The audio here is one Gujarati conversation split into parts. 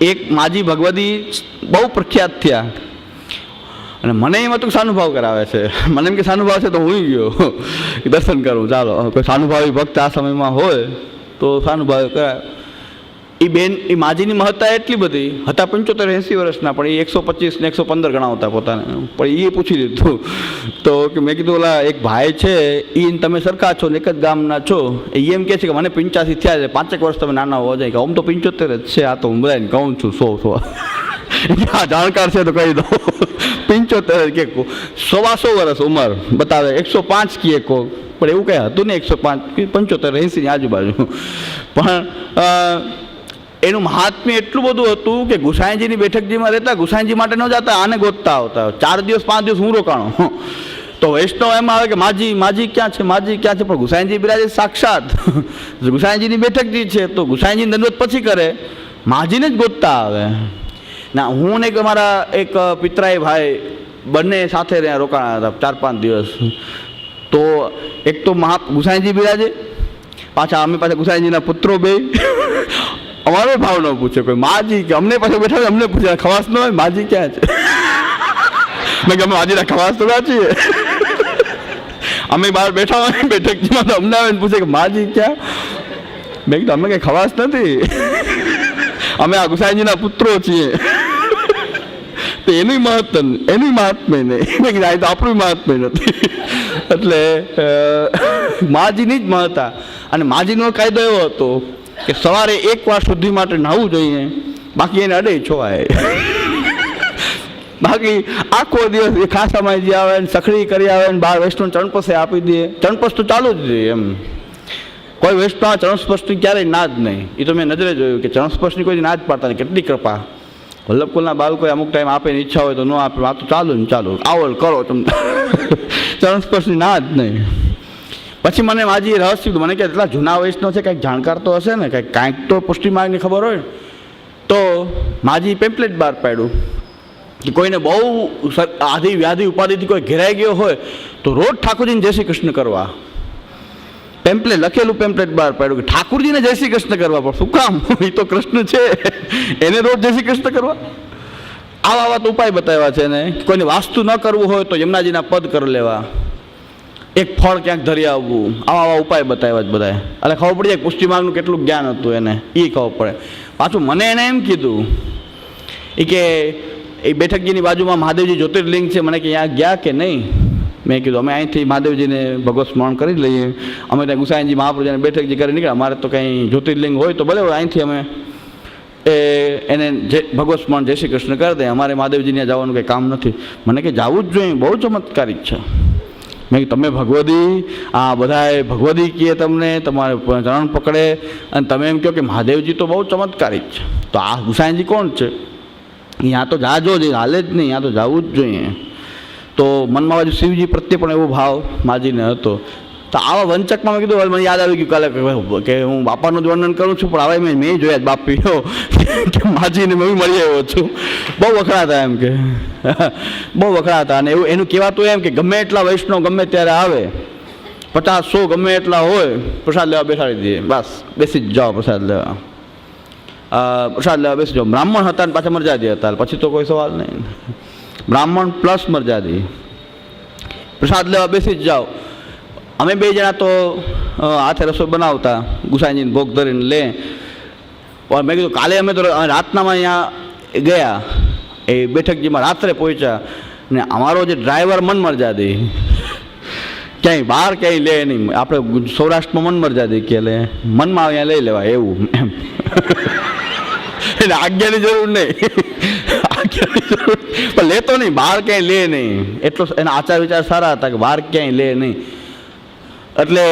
એક માજી ભગવતી બહુ પ્રખ્યાત થયા. અને મને એમાં તો સાનુભાવ કરાવે છે. મને એમ કે સાનુભાવ છે તો હું ગયો. દર્શન કરું, ચાલો. કોઈ સાનુભાવી ભક્ત આ સમયમાં હોય તો સાનુભાવ કરાવે એ બેન એ માજીની મહત્તા એટલી બધી, હતા પંચોતેર એંસી વર્ષના, પણ એ એકસો પચીસ ને એકસો પંદર ગણાવતા પોતાને. પણ એ પૂછી દીધું તો કે મેં કીધું, ઓલા, એક ભાઈ છે એ તમે સરખા છો ને એક જ ગામના છો. એ એમ કહે છે કે, મને પંચ્યાસી થયા છે, પાંચેક વર્ષ તમે નાના હોવા જાય. કે, આમ તો પંચોતેર જ છે, આ તો હું બધાને કહું છું, સો સો. આ જાણકાર છે તો કહી દો પંચોતેર કે સવાસો વર્ષ ઉંમર, બતાવે, એકસો પાંચ કીએ કહો પણ એવું કંઈ હતું ને, એકસો પાંચ, પંચોતેર એંસીની આજુબાજુ. પણ એનું મહાત્મ્ય એટલું બધું હતું કે ગુસાઈજીની બેઠકજીમાં રહેતા ગુસાઈજી માટે ન જતા, આને ગોતતા આવતા. ચાર દિવસ, પાંચ દિવસ હું રોકાણો. તો વૈષ્ણવ એમાં આવે કે માજી માજી ક્યાં છે, માજી ક્યાં છે? પણ ગુસાઈજી બિરાજે સાક્ષાત. ગુસાઈજીની બેઠકજી છે, તો ગુસાઈજી દંડવત પછી કરે. માજીને જ ગોતતા આવે. ના, હું ને મારા એક પિતરાય ભાઈ બંને સાથે રહ્યા રોકાણા હતા, ચાર, પાંચ દિવસ. તો એક તો મહા, ગુસાઈજી બિરાજે. પાછા અમે પાછા ગુસાઈજીના પુત્રો બે. અમારો ભાવ ન પૂછે, કોઈ માજી કે અમને પાછો બેઠા અમને પૂછે ખવાસ ન હોય, માજી ક્યાં છે? મેં કે અમે માજીના ખવાસ તો ક્યાં છીએ. અમે બહાર બેઠા હોય બેઠકમાં તો અમને આવે પૂછે કે માજી ક્યાં? મેં કીધું, અમે કઈ ખવાસ નથી. અમે આ ગુસાઈજીના પુત્રો છીએ. તો એનું મહત્વ એનું મહાત્મ્ય નહીં મેં કીધું, આ તો આપણું મહાત્મ્ય નથી. એટલે માજીની જ મહત્તા. અને માજીનો કાયદો એવો હતો કે સવારે એક વાર શુદ્ધિ માટે નાહવું જોઈએ. બાકી એને અડે છોવાય. બાકી આખો દિવસ એ ખાસામાં જે આવે ને સખડી કરી આવે ને બાર વૈષ્ણવ ચણપસે આપી દે. ચણપસ તો ચાલુ જ રહે એમ. કોઈ વૈષ્ણવ ચરણસ્પર્શની ક્યારેય ના જ નહીં. એ તો મેં નજરે જોયું કે ચરણસ્પર્શની કોઈ ના જ પાડતા કેટલી કૃપા. વલ્લભકુલના બાળકોએ અમુક ટાઈમ આપે ઈચ્છા હોય તો ન આપે. આ તો ચાલુ ને ચાલુ. આવો કરો તમને. ચરણસ્પર્શની ના જ નહીં. પછી મને માજી રહસ્ય કીધું. મને કે એટલા જૂના વયસનો છે, કંઈક જાણકાર તો હશે ને, કંઈક કાંઈક તો પુષ્ટિ માર્ગની ખબર હોય. તો માજી પેમ્પલેટ બહાર પાડ્યું કે કોઈને બહુ આધિ વ્યાધિ ઉપાધિથી કોઈ ઘેરાઈ ગયો હોય, તો રોજ ઠાકોરજીને જય શ્રી કૃષ્ણ કરવા. પેમ્પલેટ લખેલું પેમ્પલેટ બહાર પાડ્યું કે ઠાકુરજીને જય શ્રી કૃષ્ણ કરવા. પણ શું કામ? એ તો કૃષ્ણ છે. એને રોજ જય શ્રી કૃષ્ણ કરવા. આવા આવા તો ઉપાય બતાવ્યા છે ને કોઈને વાસ્તુ ન કરવું હોય તો યમુનાજીના પદ કરી લેવા. એક ફળ ક્યાંક ધરી આવવું. આવા આવા ઉપાય બતાવ્યા જ બધાએ. એટલે ખબર પડી જાય પુષ્ટિમાર્ગનું કેટલું જ્ઞાન હતું એને. એ ખબર પડે. પાછું મને એને એમ કીધું એ કે, એ બેઠકજીની બાજુમાં મહાદેવજી જ્યોતિર્લિંગ છે. મને કે ત્યાં ગયા કે નહીં? મેં કીધું, અમે અહીંથી મહાદેવજીને ભગવત સ્મરણ કરી લઈએ. અમે ત્યાં ગુસાઈનજી મહાપ્રજાને બેઠકજી કરી નીકળ્યા. અમારે તો કંઈ જ્યોતિર્લિંગ હોય તો ભલે અહીંથી અમે એ, એને જે, ભગવત સ્મરણ જય શ્રી કૃષ્ણ કરી દે. અમારે મહાદેવજીને જવાનું કંઈ કામ નથી. મને કે, જવું જ જોઈએ. બહુ ચમત્કારિક છે. મેં તમે ભગવદી, આ બધાએ ભગવદી કહે તમને, તમારે ચરણ પકડે. અને તમે એમ કહો કે મહાદેવજી તો બહુ ચમત્કારી છે. તો આ ગુસાઈજી કોણ છે? અહીંયા તો જાજો જ હાલે જ નહીં અહીંયા તો જવું જ જોઈએ. તો મનમાં બાજુ શિવજી પ્રત્યે પણ એવો ભાવ માજીને હતો. તો આવા વંચકમાં મેં કીધું મને યાદ આવી ગયું કાલે કે- હું બાપાનું જ વર્ણન કરું છું, પણ હવે મેં મેં જોયા બાપ પીઓ કે માજીને મેં મળી આવ્યો છું. બહુ વખણાતા એમ કે. બહુ વખણાતા અને એવું એનું કહેવાતું એમ કે ગમે એટલા વૈષ્ણવ ગમે ત્યારે આવે, પચાસ સો ગમે એટલા હોય, પ્રસાદ લેવા બેસાડી દઈએ. બસ, બેસી જ જાઓ પ્રસાદ લેવા. પ્રસાદ લેવા બેસી જાઓ. બ્રાહ્મણ હતા ને પાછા મરજાદી હતા પછી તો કોઈ સવાલ નહીં. બ્રાહ્મણ પ્લસ મરજાદી પ્રસાદ લેવા બેસી જ જાઓ. અમે બે જણા તો હાથે રસોઈ બનાવતા ગુસાઈજીને ભોગ ધરીને લે. પણ મેં કીધું, કાલે અમે તો રાતનામાં અહીંયા ગયા. એ બેઠકજીમાં રાત્રે પહોંચ્યા. ને અમારો જે ડ્રાઈવર મન મરજાદી ક્યાંય બહાર ક્યાંય લે નહીં. આપણે સૌરાષ્ટ્રમાં મન મરજાદી કે લે. મનમાં અહીંયા લઈ લેવાય એવું એમ. એટલે આજ્ઞાની જરૂર નહીં. પણ લેતો નહીં. બહાર ક્યાંય લે નહીં. એટલો એના આચાર વિચાર સારા હતા કે બહાર ક્યાંય લે નહીં. એટલે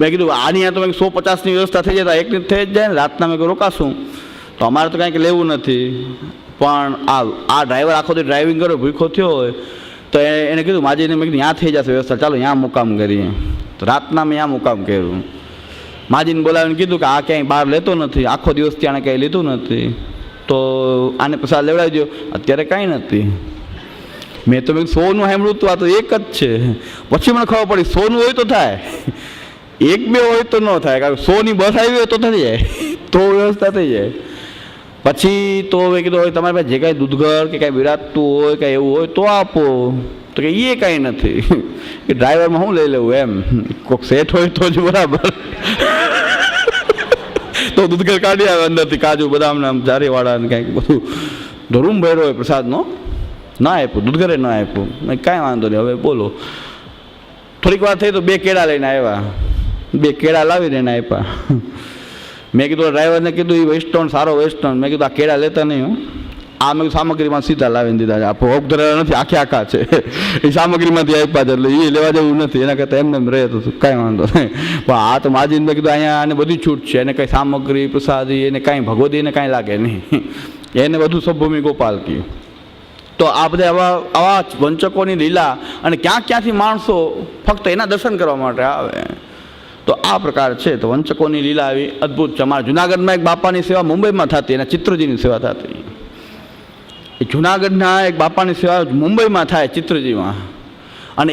મેં કીધું, આની આ તો મેં સો પચાસની વ્યવસ્થા થઈ જાય, તો એકની થઈ જ જાય ને, રાતના મેં રોકાશું. તો અમારે તો કાંઈક લેવું નથી. પણ આ આ ડ્રાઈવર આખો દી ડ્રાઇવિંગ કર્યો ભૂખો થયો હોય, તો એને કીધું માજીને મેં કીધું ત્યાં થઈ જશે વ્યવસ્થા, ચાલો ત્યાં મુકામ કરીએ. તો રાતના મેં ત્યાં મુકામ કર્યું. માજીને બોલાવીને કીધું કે, આ ક્યાંય બહાર લેતો નથી, આખો દિવસ ત્યાં ક્યાંય લીધું નથી. તો આને પ્રસાદ લેવડાવી દો અત્યારે કાંઈ નથી. મેં તો મેં સોનું સાંભળ્યું તો, આ તો એક જ છે. પછી મને ખબર પડી, સોનું હોય તો થાય. એક બે હોય તો ન થાય, કારણ સોની બસ આવી હોય તો થઈ જાય. તો વ્યવસ્થા થઈ જાય. પછી તો મેં કીધું હોય તમારી પાસે જે કાંઈ દૂધઘર કે કાંઈ બિરાજતું હોય, કાંઈ એવું હોય તો આપો. તો કે એ કાંઈ નથી. કે ડ્રાઈવરમાં હું લઈ લેવું એમ. કોઈક સેટ હોય તો જ બરાબર. તો દૂધઘર કાઢી આવે અંદરથી કાજુ, બદામ જારીવાળા ને કાંઈક બધું. ધરૂમ ભર્યો હોય પ્રસાદનો. ના આપ્યું દૂધ ઘરે ના આપ્યું. મેં કાંઈ વાંધો નહીં, હવે બોલો. થોડીક વાર થઈ તો બે કેળા લઈને આવ્યા. બે કેળા લાવીને એને આપ્યા. મેં કીધું ડ્રાઈવરને કીધું એ વેસ્ટર્ન, સારો વેસ્ટર્ન. મેં કીધું, આ કેળા લેતા નહીં હું. આ મેં સામગ્રીમાં સીધા લાવીને દીધા છે. આ ભોગ ધરેલા નથી, આખે આખા છે. એ સામગ્રીમાંથી આપ્યા છે, એટલે એ લેવા જેવું નથી. એના કરતાં એમને એમ રહે તો કાંઈ વાંધો નહીં. પણ આ તો માજીને મેં કીધું, અહીંયા આને બધી છૂટ છે. એને કંઈ સામગ્રી, પ્રસાદી, એને કાંઈ ભગવદી એને કાંઈ લાગે નહીં. એને બધું સભૂમિ ગોપાલ કયું તો આ બધા આવા આવા વંચકોની લીલા અને ક્યાં ક્યાંથી માણસો ફક્ત એના દર્શન કરવા માટે આવે. તો આ પ્રકાર છે. તો વંચકોની લીલા આવી અદ્ભુત છે. અમારા જુનાગઢમાં એક બાપાની સેવા મુંબઈમાં થતી એના ચિત્રજીની સેવા થતી. એ જુનાગઢના એક બાપાની સેવા મુંબઈમાં થાય ચિત્રજીમાં. અને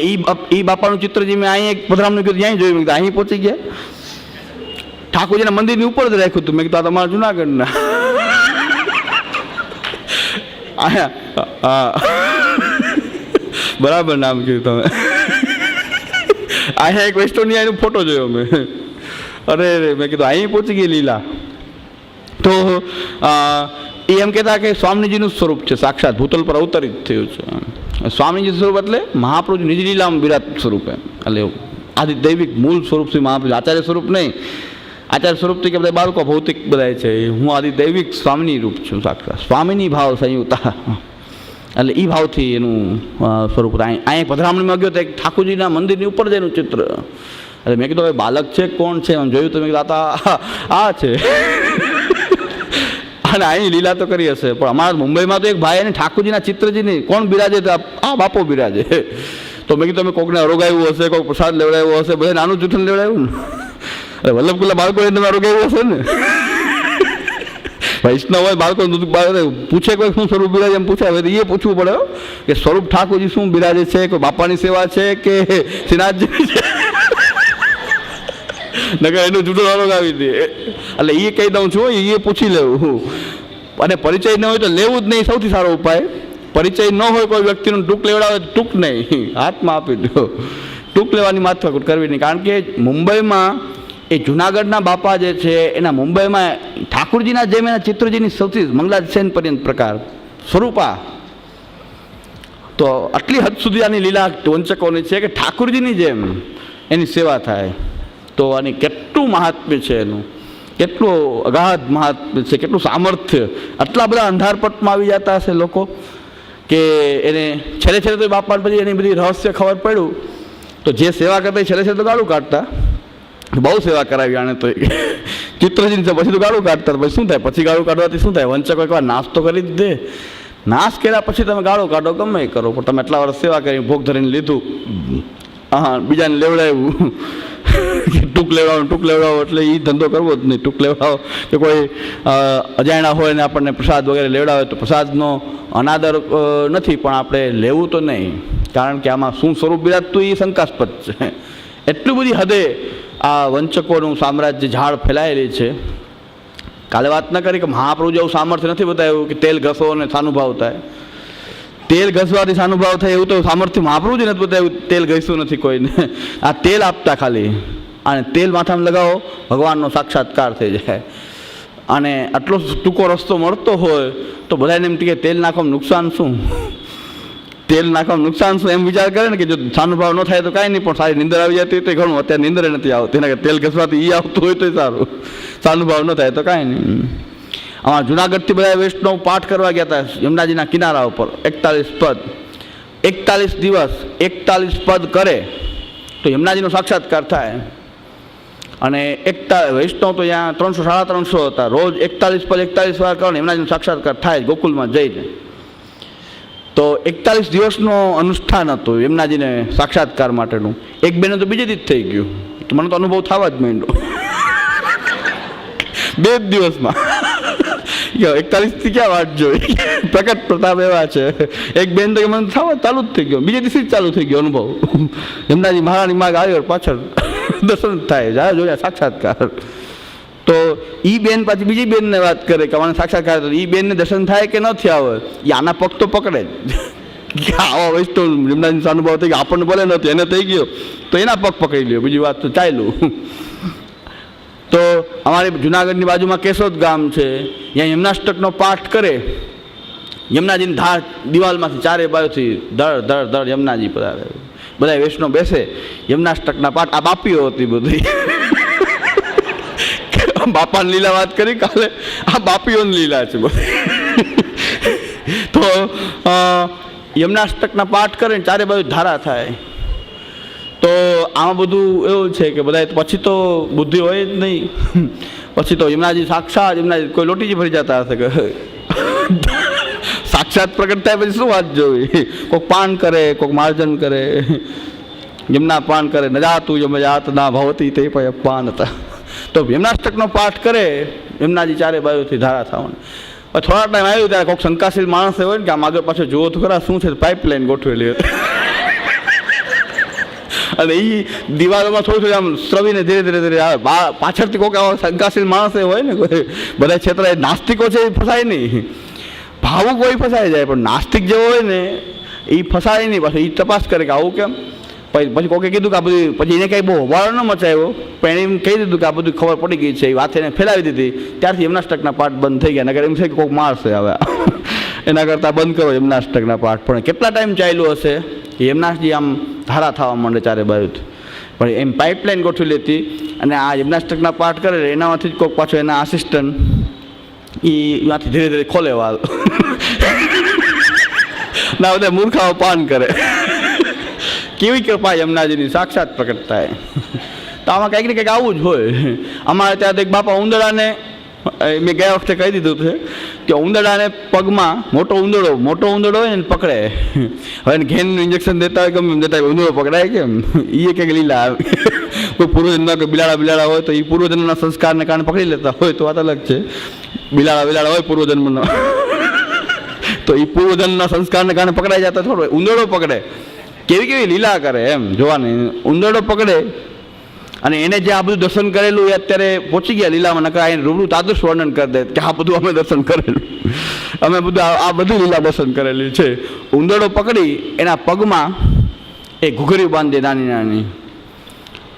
એ બાપાનું ચિત્રજી મેં અહીં એક પધરામનું કીધું અહીં જોયું. મેં અહીં પહોંચી ગયા? ઠાકોરજીના મંદિરની ઉપર જ રાખ્યું હતું. મેં કીધું, આ તમારા જુનાગઢના. બરાબર નામ કીધું તમે. અહીંયા એક વેસ્ટોનિયાનો ફોટો જોયો મેં. અરે અરે, મેં કીધું, અહીં પહોંચી ગઈ લીલા. તો એ એમ કહેતા કે સ્વામીજીનું સ્વરૂપ છે, સાક્ષાત ભૂતલ પર અવતરિત થયું છે. સ્વામીજી સ્વરૂપ એટલે મહાપ્રભુ નિજ લીલામાં વિરાટ સ્વરૂપ એમ. એટલે આદિ દૈવિક મૂળ સ્વરૂપ છે મહાપ્રભુ આચાર્ય સ્વરૂપ નહીં. આચાર્ય સ્વરૂપથી કે બધા બાળકો ભૌતિક બધા છે. હું આદિ દૈવિક સ્વામીની રૂપ છું સાક્ષાત. સ્વામીની ભાવ સંયુક્તા. એટલે એ ભાવથી એનું સ્વરૂપ અહીંયા અહીં અહીં પધરામણીમાં ગયો તો એક ઠાકોરજીના મંદિરની ઉપર જ એનું ચિત્ર. એટલે મેં કીધું ભાઈ બાલક છે, કોણ છે? એમ જોયું તો મેં દાતા આ છે. અને અહીં લીલા તો કરી હશે, પણ અમારા મુંબઈમાં તો એક ભાઈ અને ઠાકોરજીના ચિત્રજીની કોણ બિરાજે તો આ બાપો બિરાજે. તો મેં કીધું તમે કોકને અરોગાયું હશે કોઈક પ્રસાદ લેવડાવ્યો હશે, બધા નાનું જૂઠન લેવડાવ્યું ને. અરે વલ્લભકુલ્લા બાળકોને મારું કેવું હશે ને. વૈષ્ણવ હોય બાળકો બાળકો પૂછે કોઈ શું સ્વરૂપ બિરાજે એમ પૂછે. હવે એ પૂછવું પડે કે સ્વરૂપ ઠાકોરજી શું બિરાજે છે? કોઈ બાપાની સેવા છે કે શ્રીનાથજી છે નકર એનું જુદો અલગ આવી દે એટલે એ કહી દઉં છું એ પૂછી લેવું અને પરિચય ન હોય તો લેવું જ નહીં સૌથી સારો ઉપાય. પરિચય ન હોય કોઈ વ્યક્તિનું ટૂંક લેવડાવે ટૂંક નહીં. હાથમાં આપી દો. ટૂંક લેવાની માથાકૂટ કરવી નહીં. કારણ કે મુંબઈમાં એ જુનાગઢના બાપા જે છે, એના મુંબઈમાં ઠાકુરજીના જેમ એના ચિત્રજીની સૌથી મંગલાસેન પર્યંત પ્રકાર સ્વરૂપા. તો આટલી હદ સુધી આની લીલા વંચકોની છે કે ઠાકુરજીની જેમ એની સેવા થાય. તો આની કેટલું મહાત્મ્ય છે એનું? કેટલું અગાધ મહાત્મ્ય છે? કેટલું સામર્થ્ય? આટલા બધા અંધારપટમાં આવી જતા હશે લોકો કે એને છેલ્લે છેલ્લે તો બાપા પછી એની બધી રહસ્ય ખબર પડ્યું. તો જે સેવા કરતા છેલ્લે છેલ્લે તો ગાળું કાઢતા. બહુ સેવા કરાવી આણે તો ચિત્રજીને પછી તો ગાળું કાઢતા પછી શું થાય? પછી ગાળું કાઢવાથી શું થાય? વંચકો એકવાર નાશ તો કરી જ દે. નાશ કર્યા પછી તમે ગાળો કાઢો, ગમે કરો, પણ તમે એટલા વર્ષ સેવા કરી, ભોગ ધરીને લીધું. હા બીજાને લેવડાવ્યું. ટૂંક લેવડાવો ટૂંક લેવડાવો, એટલે એ ધંધો કરવો જ નહીં. ટૂંક લેવડાવો. કે કોઈ અજાણ્યા હોય ને આપણને પ્રસાદ વગેરે લેવડાવે તો પ્રસાદનો અનાદર નથી, પણ આપણે લેવું તો નહીં. કારણ કે આમાં શું સ્વરૂપ બિરાજતું એ શંકાસ્પદ છે. એટલું બધી હદે આ વંચકોનું સામ્રાજ્ય ઝાડ ફેલાયેલી છે. કાલે વાત ન કરી કે મહાપ્રભુ જેવું સામર્થ્ય નથી બતાવ્યું કે તેલ ઘસો અને સાનુભાવ થાય. તેલ ઘસવાથી સાનુભાવ થાય એવું તો સામર્થ્ય મહાપ્રભુજી નથી બતાવ્યું. તેલ ઘસ્યું નથી કોઈને. આ તેલ આપતા ખાલી. અને તેલ માથામાં લગાવો, ભગવાનનો સાક્ષાત્કાર થઈ જાય. અને આટલો ટૂંકો રસ્તો મળતો હોય તો બધાને એમ કે તેલ નાખવામાં નુકસાન શું? તેલ નાખવાનું નુકસાન શું? એમ વિચાર કરે ને કે જો સાનુભાવ ન થાય તો કાંઈ નહીં, પણ સારી નિંદર આવી જતી તો ઘણું અત્યારે નિંદર નથી આવતી. એના તેલ ઘસવાથી એ આવતું હોય તો સારું. સાનુભાવ ન થાય તો કાંઈ નહીં. આમાં જુનાગઢથી બધા વૈષ્ણવ પાઠ કરવા ગયા હતા યમુનાજીના કિનારા ઉપર. એકતાલીસ પદ. એકતાલીસ દિવસ એકતાલીસ પદ કરે તો યમુનાજીનો સાક્ષાત્કાર થાય. અને એકતા વૈષ્ણવ તો ત્યાં ત્રણસો, સાડા ત્રણસો હતા. રોજ એકતાલીસ પદ એકતાલીસ વાર કરો ને યમુનાજીનો સાક્ષાત્કાર થાય ગોકુલમાં જઈને. તો એકતાલીસ દિવસનો અનુષ્ઠાન હતું એમનાજીને સાક્ષાત્કાર માટેનું. એક બેને તો બીજે જ થઈ ગયું. મને તો અનુભવ થવા જ માંડ્યો. બે જ દિવસમાં. એકતાલીસથી ક્યાં વાત જોઈ? પ્રકટ પ્રતાપ એવા છે. એક બેન તો મને થવા ચાલુ જ થઈ ગયો. બીજે દિવસે જ ચાલુ થઈ ગયો અનુભવ. એમનાજી મહારાણી માર્ગ આવ્યો, પાછળ દર્શન થાય જાય જોયા, સાક્ષાત્કાર. તો એ બેન પાછી બીજી બેનને વાત કરે કે મને સાક્ષાત્કાર એ બેનને દર્શન થાય કે ન થયા હોય? એ આના પગ તો પકડે જ. આવા વૈષ્ણવ નિમનાજી અનુભવ થઈ ગયો. આપણને બોલે નહોતો એને થઈ ગયો. તો એના પગ પકડી લ્યો. બીજી વાત તો ચાલ્યું. તો અમારી જુનાગઢની બાજુમાં કેશોદ ગામ છે. ત્યાં યમનાષ્ટકનો પાઠ કરે. યમનાજીની ધાર દિવાલમાંથી ચારે બાજુથી ધડ ધડ ધડ પર પધારે બધા વૈષ્ણવ બેસે. યમનાષ્ટકના પાઠ આ બાપીઓ હતી બધી. બાપાની લીલા વાત કરી, કાલે આ બાપીઓની લીલા છે તો યમનાષ્ટકના પાઠ કરે ને ચારે બાજુ ધારા થાય. તો આમાં બધું એવું છે કે બધા પછી તો બુદ્ધિ હોય જ નહીં. પછી તો યમનાજી સાક્ષાત, યમનાજી કોઈ લોટીજી ભરી જતા હશે કે? સાક્ષાત પ્રગટ થાય પછી શું વાત જોવી? કોઈક પાન કરે કોઈક માર્જન કરે. યમના પાન કરે, ન જાતું યમ જાત ના ભવતી તે પછી પાન હતા તો યમનાષ્ટકનો પાઠ કરે યમુનાજી ચારે બાજુથી ધારા થવાની. પણ થોડા ટાઈમ આવ્યું ત્યારે કોઈક શંકાશીલ માણસ હોય ને કે આમ આગળ પાછળ જુઓ તો ખરા શું છે પાઇપલાઇન ગોઠવેલી હતી. અને એ દિવાલોમાં થોડું થોડું આમ સ્રવીને ધીરે ધીરે ધીરે આવે. પાછળથી કોઈક આવા શંકાશીલ માણસ હોય ને કોઈ, બધા ક્ષેત્ર નાસ્તિકો છે એ ફસાય નહીં. ભાવુક હોય ફસાઈ જાય, પણ નાસ્તિક જેવો હોય ને એ ફસાય નહીં. પાછું એ તપાસ કરે કે આવું કેમ? પછી કોકે કીધું કે આ બધું પછી એને કંઈ બહુ હોબાળો ન મચાવ્યો પણ એમ કહી દીધું કે આ બધું ખબર પડી ગઈ છે, એ વાત એને ફેલાવી દીધી. ત્યારથી યમનાષ્ટકના પાઠ બંધ થઈ ગયા. નગર એમ છે કે કોઈક મારશે હવે. એના કરતાં બંધ કરો યમનાષ્ટકના પાઠ. પણ કેટલા ટાઈમ ચાલ્યું હશે? યમનાશજી આમ ધારા થવા માંડે ચારે બાજુ પણ એમ પાઇપલાઇન ગોઠવી લેતી અને આ યમનાષ્ટકના પાઠ કરે એનામાંથી જ કોઈક પાછો એના આસિસ્ટન્ટ એ એમાંથી ધીરે ધીરે ખોલે વાલ. ના, બધા મૂર્ખાઓ પાન કરે. કેવી કૃપા યમુનાજીની સાક્ષાત પ્રગટ થાય તો આમાં કંઈક ને કંઈક આવું જ હોય. અમારે ત્યાં એક બાપા ઉંદડાને મેં ગયા વખતે કહી દીધું છે કે ઉંદડાને પગમાં મોટો ઉંદડો મોટો ઉંદડો હોય ને પકડે. હવે ઘેનનું ઇન્જેક્શન દેતા હોય ગમે દેતા હોય, ઉંદડો પકડાય કેમ? એ કંઈક લીલા કોઈ પૂર્વજન્મના કોઈ બિલાડા બિલાડા હોય તો એ પૂર્વજન્મના સંસ્કારને કારણે પકડી લેતા હોય તો વાત અલગ છે. બિલાડા બિલાડા હોય પૂર્વજન્મનો. તો એ પૂર્વજન્મના સંસ્કારને કારણે પકડાઈ જતા થોડો ઉંદરો પકડે. કેવી કેવી લીલા કરે એમ જોવાની. ઉંદરડો પકડે અને એને જે આ બધું દર્શન કરેલું એ અત્યારે પહોંચી ગયા લીલામાં, નકર એને રૂબરૂ તાદૃશ વર્ણન કરી દે કે આ બધું અમે દર્શન કરેલું. અમે બધું આ બધું લીલા દર્શન કરેલી છે. ઉંદરડો પકડી એના પગમાં એ ઘૂઘરી બાંધી નાની નાની.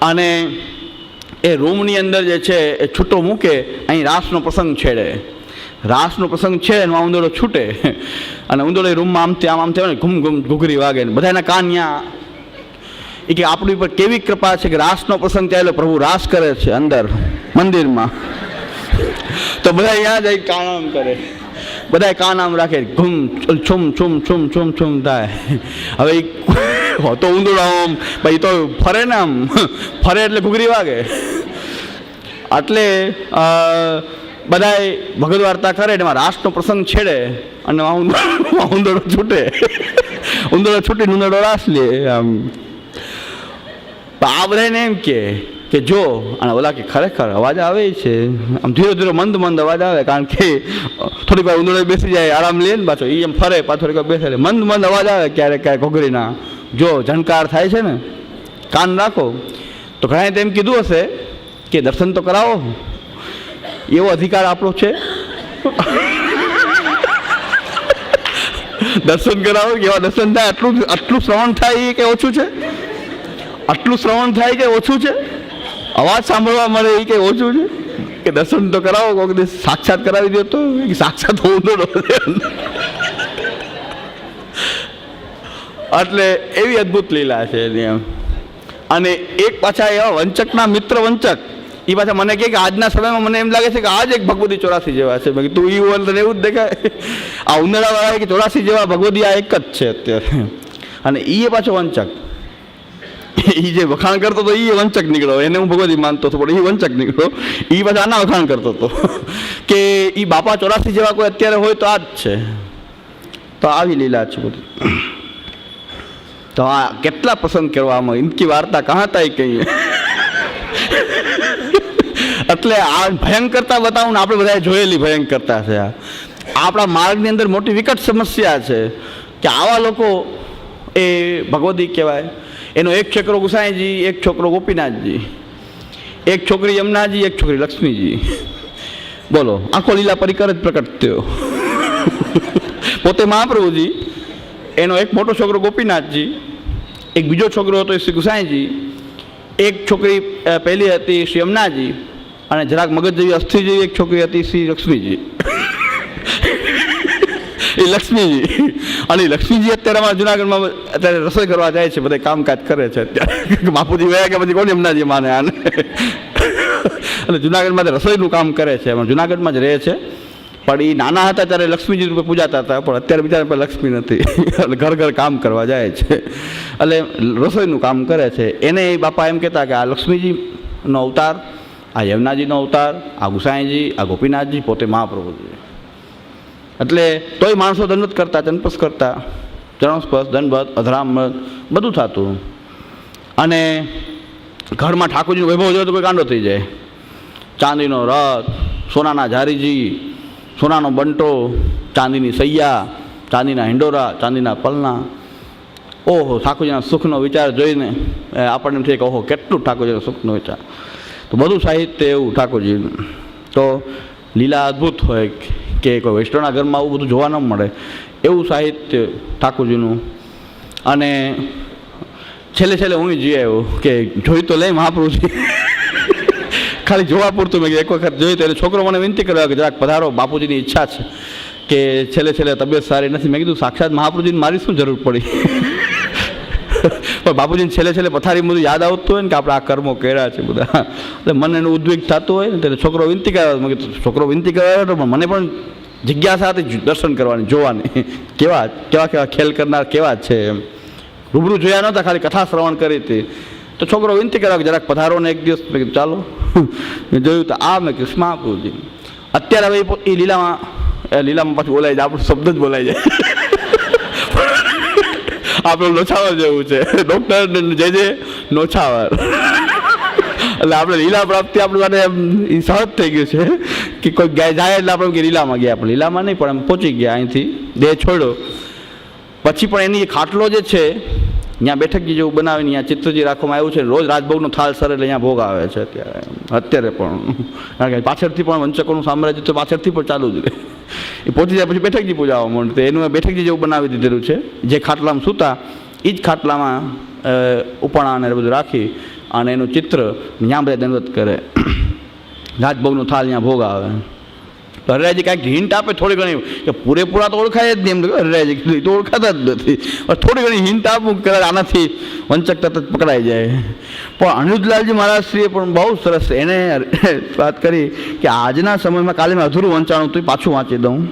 અને એ રૂમની અંદર જે છે એ છૂટો મૂકે, અહીં રાસનો પ્રસંગ છેડે. રાસનો પ્રસંગ છે એમાં ઉંદરડો છૂટે. અને ઉંદરડો એ રૂમમાં આમથી આમ આમ થયો ને ઘૂમ ઘૂમ ઘૂઘરી વાગે ને, બધાના કાન ત્યાં એ કે આપણી ઉપર કેવી કૃપા છે કે રાસનો પ્રસંગ ચાલ્યો પ્રભુ રાસ કરે છે અંદર, મંદિરમાં. તો બધા યાદ આવી કાન આમ કરે. બધા કાન આમ રાખે, ઘૂમ છુમ છુમ છુમ છુમ છુમ થાય. હવે ઈ તો ઉંદરડો આમ, ભાઈ તો ફરે ને આમ. ફરે એટલે ઘૂઘરી વાગે. એટલે અ, બધાય ભગવદ વાર્તા કરે એમાં રાસનો પ્રસંગ છેડે અને આ ઉંદરડો છૂટે. ઉંદરડો છૂટીને ઉંદડો રાસ લે આમ આ બધાને એમ કે કે જો અને ઓલા કે ખરેખર અવાજ આવે છે. આમ ધીરે ધીરે મંદ મંદ અવાજ આવે કારણ કે થોડીક વાર ઉંદરડો બેસી જાય આરામ લે ને પાછો એ એમ ફરે પાછો થોડીક વાર બેસે મંદ મંદ અવાજ આવે ક્યારેક ક્યારેક ઘોઘરીના. જો ઝણકાર થાય છે ને કાન રાખો. તો ઘણાએ તેમ કીધું હશે કે દર્શન તો કરાવો. એવો અધિકાર આપણો છે? દર્શન કરાવો એવા દર્શન થાય? આટલું આટલું શ્રવણ થાય એ કે ઓછું છે? આટલું શ્રવણ થાય કે ઓછું છે? અવાજ સાંભળવા મળે એ કે ઓછું છે? કે દર્શન તો કરાવો, કોઈક દિવસ સાક્ષાત કરાવી દો તો સાક્ષાત હોવું તો એટલે એવી અદ્ભુત લીલા છે એની એમ. અને એક પાછા એવા વંચકના મિત્ર વંચક. એ પાછા મને કહે કે આજના સમયમાં મને એમ લાગે છે કે આ જ એક ભગવતી ચોરાસી જેવા છે. મેં તું ઈ હોય તને એવું જ દેખાય. આ ઉનાળાવાળા કે ચોરાસી જેવા ભગવતી આ એક જ છે અત્યારે. અને એ પાછો વંચક. એ જે વખાણ કરતો હતો એ વંચક નીકળ્યો. એને હું ભગવતી માનતો હતો, પણ એ વંચક નીકળ્યો. એ પાછા આના વખાણ કરતો હતો. કે એ બાપા ચોરાસી જેવા કોઈ અત્યારે હોય તો આ જ છે. તો આવી લીલા છે બધી. તો આ કેટલા પ્રસંગ કરવામાં ઇનકી વાર્તા કહા થાય કહીએ? એટલે આ ભયંકરતા બતાવું ને આપણે બધાએ જોયેલી ભયંકરતા છે આ. આપણા માર્ગની અંદર મોટી વિકટ સમસ્યા છે કે આવા લોકો એ ભગવદી કહેવાય. એનો એક છોકરો ગુસાઈજી, એક છોકરો ગોપીનાથજી, એક છોકરી યમુનાજી, એક છોકરી લક્ષ્મીજી. બોલો, આખો લીલા પરિકર જ પ્રકટ થયો. પોતે મહાપ્રભુજી, એનો એક મોટો છોકરો ગોપીનાથજી, એક બીજો છોકરો હતો શ્રી ગુસાઈજી, એક છોકરી પહેલી હતી શ્રી યમુનાજી અને જરાક મગજ જેવી અસ્થિ જેવી એક છોકરી હતી, શ્રી લક્ષ્મીજી. એ લક્ષ્મીજી. અને લક્ષ્મીજી અત્યારે અમારા જુનાગઢમાં અત્યારે રસોઈ કરવા જાય છે, બધા કામકાજ કરે છે અત્યારે. બાપુજી વયા કે પછી કોણ જે માને આને? એટલે જુનાગઢમાં રસોઈનું કામ કરે છે એમાં જુનાગઢમાં જ રહે છે. પણ એ નાના હતા ત્યારે લક્ષ્મીજી રૂપે પૂજાતા હતા, પણ અત્યારે બિચારા પાસે લક્ષ્મી નથી. એટલે ઘર ઘર કામ કરવા જાય છે. એટલે રસોઈનું કામ કરે છે. એને એ બાપા એમ કહેતા કે આ લક્ષ્મીજીનો અવતાર આ યમુનાજીનો અવતાર, આ ગુસાઈજી, આ ગોપીનાથજી, પોતે મહાપ્રભુજી. એટલે તોય માણસો દંડવત કરતા ચનપસ કરતા. ચરણસ્પર્શ દંડવત, અધરામત, બધું થતું. અને ઘરમાં ઠાકોરજીનો વૈભવ જોયો તો કોઈ કાંડો થઈ જાય. ચાંદીનો રથ, સોનાના ઝારીજી, સોનાનો બંટો, ચાંદીની સૈયા, ચાંદીના હિંડોરા, ચાંદીના પલના. ઓહો, ઠાકોરજીના સુખનો વિચાર જોઈને આપણને એમ થાય કે ઓહો, કેટલું ઠાકોરજીના સુખનો વિચાર. તો બધું સાહિત્ય એવું ઠાકોરજીનું તો લીલા અદ્ભુત હોય કે કોઈ વૈષ્ણવના ઘરમાં આવું બધું જોવા ન મળે, એવું સાહિત્ય ઠાકોરજીનું. અને છેલ્લે છેલ્લે હું જઈ આવ્યો કે જોઈ તો લઈ મહાપ્રભુજી ખાલી જોવા પૂરતું મેં એક વખત જોયું એટલે છોકરો મને વિનંતી કર્યો કે જરાક પધારો, બાપુજીની ઈચ્છા છે કે છેલ્લે છેલ્લે તબિયત સારી નથી. મેં કીધું, સાક્ષાત મહાપ્રભુજીને મારી શું જરૂર પડી? પણ બાપુજીને છેલ્લે છેલ્લે પથારી બધું યાદ આવતું હોય ને કે આપણે આ કર્મો કર્યા છે બધા. એટલે મને એનું ઉદ્વેગ થતું હોય ને, ત્યારે છોકરો વિનંતી કરાવે છોકરો વિનંતી કરાવે તો મને પણ જિજ્ઞાસા હતી દર્શન કરવાની, જોવાની. કેવા કેવા કેવા ખેલ કરનાર કેવા છે એમ. રૂબરૂ જોયા નહોતા, ખાલી કથા શ્રવણ કરી હતી. તો છોકરો વિનંતી કરાવે જરાક પધારો ને એક દિવસ. મેં ચાલો. મેં જોયું તો આ મેં કીધું મહાપ્રભુજી અત્યારે હવે એ લીલામાં એ લીલામાં પાછું બોલાય જાય, આપણો શબ્દ જ બોલાય જાય. આપણું નોછાવર જેવું છે. ડૉક્ટર જે જે નોછાવર એટલે આપણે લીલા પ્રાપ્તિ આપણું એમ સહજ થઈ ગયું છે કે કોઈ ગાય જાય એટલે આપણે કે લીલામાં ગયા આપણે લીલામાં નહીં, પણ એમ પહોંચી ગયા અહીંથી. દેહ છોડ્યો. પછી પણ એની ખાટલો જે છે ત્યાં બેઠકજી જેવું બનાવીને અહીંયા ચિત્રજી રાખવામાં આવ્યું છે. રોજ રાજભોગનો થાળ સર એટલે અહીંયા ભોગ આવે છે અત્યારે. અત્યારે પણ. કારણ કે પાછળથી પણ વંચકોનું સામ્રાજ્ય તો પાછળથી પણ ચાલુ જ રહે. એ પહોંચી જાય પછી બેઠકજી પૂજાવા માંડે. એનું બેઠકજી જેવું બનાવી દીધેલું છે. જે ખાટલામાં સૂતા એ જ ખાટલામાં ઉપાણા અને બધું રાખી અને એનું ચિત્ર ત્યાં બધા દંડવત કરે. રાજભોગનો થાળ ત્યાં ભોગ આવે. હરિરાજી કાંઈક હિન્ટ આપે, થોડી ઘણી. કે પૂરેપૂરા તો ઓળખાય જ નહીં એમ હરરાજી તો ઓળખાતા જ નથી. થોડી ઘણી હિન્ટ આપું કદાચ આનાથી વંચક તરત પકડાઈ જાય. પણ અનિરુદ્ધલાલજી મહારાજશ્રીએ પણ બહુ સરસ એને વાત કરી કે આજના સમયમાં કાલે મેં અધૂરું વંચાણું તો પાછું વાંચી દઉં.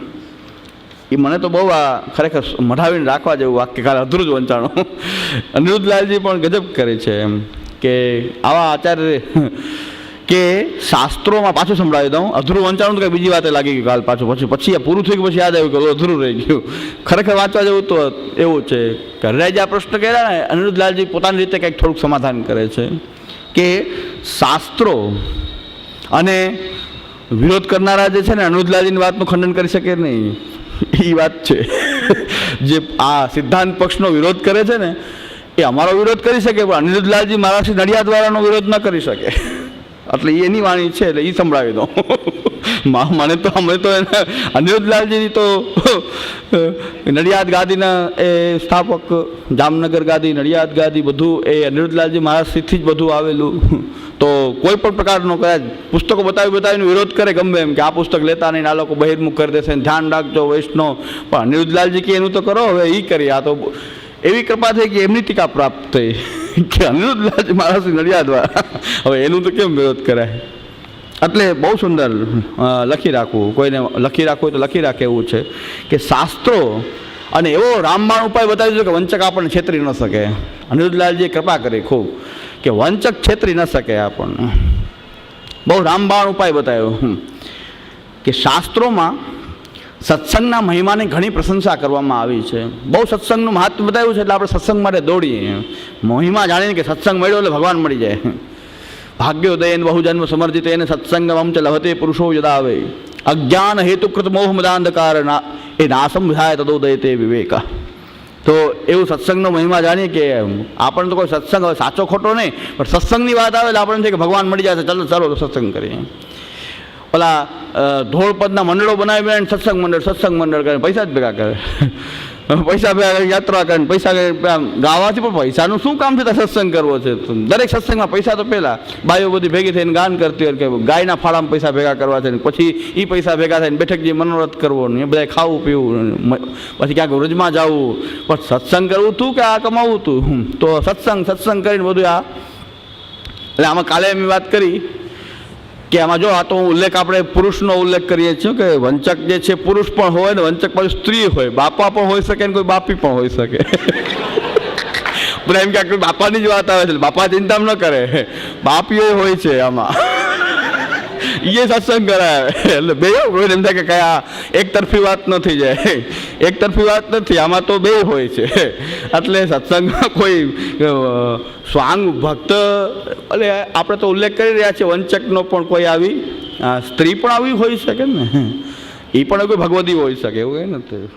એ મને તો બહુ આ ખરેખર મઢાવીને રાખવા જેવું વાક્ય, કાલે અધૂરું જ વંચાણું. અનિરુદ્ધલાલજી પણ ગજબ કરે છે એમ કે આવા આચાર્ય કે શાસ્ત્રોમાં પાછું સંભળાવી દઉં. અધૂરું વંચાણું તો કંઈ બીજી વાતે લાગી ગયું કાલ પાછું. પછી પછી આ પૂરું થયું પછી યાદ આવ્યું કે અધૂરું રહી ગયું. ખરેખર વાંચવા જેવું તો એવું છે કે જે આ પ્રશ્ન કર્યા ને, અનિરુદ્ધલાલજી પોતાની રીતે કંઈક થોડુંક સમાધાન કરે છે કે શાસ્ત્રો અને વિરોધ કરનારા જે છે ને, અનિરુદ્ધલાલજીની વાતનું ખંડન કરી શકે નહીં. એ વાત છે. જે આ સિદ્ધાંત પક્ષનો વિરોધ કરે છે ને, એ અમારો વિરોધ કરી શકે, પણ અનિરુદ્ધલાલજી મહારાષ્ટ્ર દ્વારાનો વિરોધ ન કરી શકે. એટલે એની વાણી છે એટલે એ સંભળાવી દો. મને તો અમે તો એને અનિરુદ્ધલાલજી તો નડિયાદ ગાદીના એ સ્થાપક, જામનગર ગાદી, નડિયાદ ગાદી બધું એ અનિરુદ્ધલાલજી મહારાષ્ટ્રથી જ બધું આવેલું. તો કોઈ પણ પ્રકારનો કદાચ પુસ્તકો બતાવી બતાવીને વિરોધ કરે ગમે એમ કે આ પુસ્તક લેતા નહીં, આ લોકો બહિર્મુખ કરી દેશે ધ્યાન રાખજો વૈષ્ણવ. પણ અનિરુદ્ધલાલજી કે એનું તો કરો, હવે એ કરી આ તો એવી કૃપા થઈ કે એમની ટીકા પ્રાપ્ત થઈ. કે અનિરુદ્ધલાલજી નડિયા દ્વારા હવે એનું તો કેમ વિરોધ કરાય? એટલે બહુ સુંદર લખી રાખવું. કોઈને લખી રાખવું હોય તો લખી રાખે એવું છે કે શાસ્ત્રો અને એવો રામબાણ ઉપાય બતાવી દીધો કે વંચક આપણને છેતરી ન શકે. અનિરુદ્ધલાલજીએ કૃપા કરી ખૂબ કે વંચક છેતરી ન શકે આપણને. બહુ રામબાણ ઉપાય બતાવ્યો. કે શાસ્ત્રોમાં સત્સંગના મહિમાની ઘણી પ્રશંસા કરવામાં આવી છે. બહુ સત્સંગનું મહત્વ બતાવ્યું છે એટલે આપણે સત્સંગ માટે દોડીએ. મહિમા જાણીને કે સત્સંગ મળ્યો એટલે ભગવાન મળી જાય. ભાગ્યોદયન બહુજન્મ સમર્જિત એને સત્સંગમ ચ લભતે પુરુષો યદા આવે અજ્ઞાન હેતુકૃત મોહ મદાંધકાર એ નાસમ વિધાય તદોદય તે વિવેક. તો એવું સત્સંગનો મહિમા જાણીએ કે આપણને તો કોઈ સત્સંગ હવે સાચો ખોટો નહીં, પણ સત્સંગની વાત આવે એટલે આપણને છે કે ભગવાન મળી જાય ચાલો ચાલો સત્સંગ કરીએ. અ, ધોળપદના મંડળો બનાવી અને સત્સંગ મંડળ સત્સંગ મંડળ કરે પૈસા જ ભેગા કરે. પૈસા ભેગા યાત્રા કરે પૈસા ગાવાથી પણ પૈસાનું શું કામ છે ત્યાં સત્સંગ કરવો છે? દરેક સત્સંગમાં પૈસા તો પહેલાં બાઈઓ બધી ભેગી થઈને ગાન કરતી હોય કે ગાયના ફાળામાં પૈસા ભેગા કરવા છે પછી એ પૈસા ભેગા થઈને બેઠકજી મનોરથ કરવો ને એ બધા ખાવું પીવું પછી ક્યાંક વ્રજમાં જવું. પણ સત્સંગ કરવું તું કે આ કમાવું તું? તો સત્સંગ સત્સંગ કરીને બધું આ એટલે આમાં કાલે મેં વાત કરી કે આમાં જો આ તો ઉલ્લેખ આપણે પુરુષનો ઉલ્લેખ કરીએ છીએ કે વંચક જે છે પુરુષ પણ હોય ને વંચક પાછું સ્ત્રી હોય. બાપા પણ હોઈ શકે ને કોઈ બાપી પણ હોઈ શકે. એમ કે બાપાની જ વાત આવે છે બાપા ચિંતા ન કરે. બાપીઓ હોય છે આમાં. એ સત્સંગ કરાવે એટલે બે કોઈને એમ થાય કે કયા એક તરફી વાત નથી જાય એક તરફી વાત નથી, આમાં તો બે હોય છે. એટલે સત્સંગમાં કોઈ સ્વાંગ ભક્ત, એટલે આપણે તો ઉલ્લેખ કરી રહ્યા છીએ, વંચકનો પણ કોઈ આવી સ્ત્રી પણ આવી હોઈ શકે ને. એ પણ કોઈ ભગવતી હોઈ શકે, એવું કંઈ નથી.